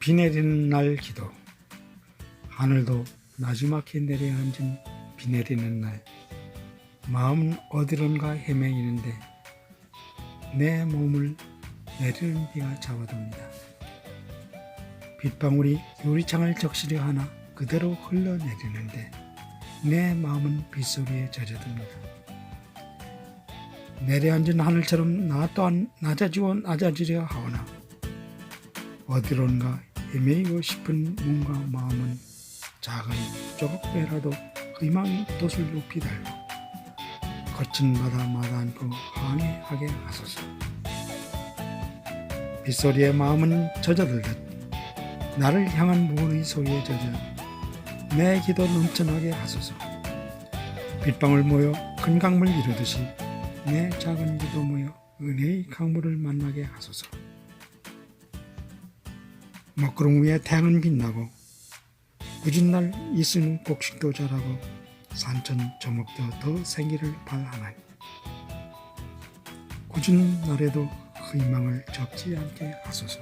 비 내리는 날 기도 하늘도 나지막히 내려앉은 비 내리는 날 마음은 어디론가 헤매이는데 내 몸을 내리는 비가 잡아둡니다. 빗방울이 유리창을 적시려 하나 그대로 흘러내리는데 내 마음은 빗소리에 젖어듭니다. 내려앉은 하늘처럼 나 또한 낮아지고 낮아지려 하오나 어디론가 헤매이고 싶은 몸과 마음은 작은 조각배라도 희망의 돛을 높이 달고 거친 바다 마다 않고 항해하게 하소서. 빗소리에 마음은 젖어들듯 나를 향한 무언의 소리에 젖어 내 기도 넘쳐나게 하소서. 빗방울 모여 큰 강물 이루듯이 내 작은 기도 모여 은혜의 강물을 만나게 하소서 먹구름 위에 태양은 빛나고 굳은 날 이슬은 곡식도 자라고 산천 저목도 더 생기를 발하나니. 굳은 날에도 희망을 접지 않게 하소서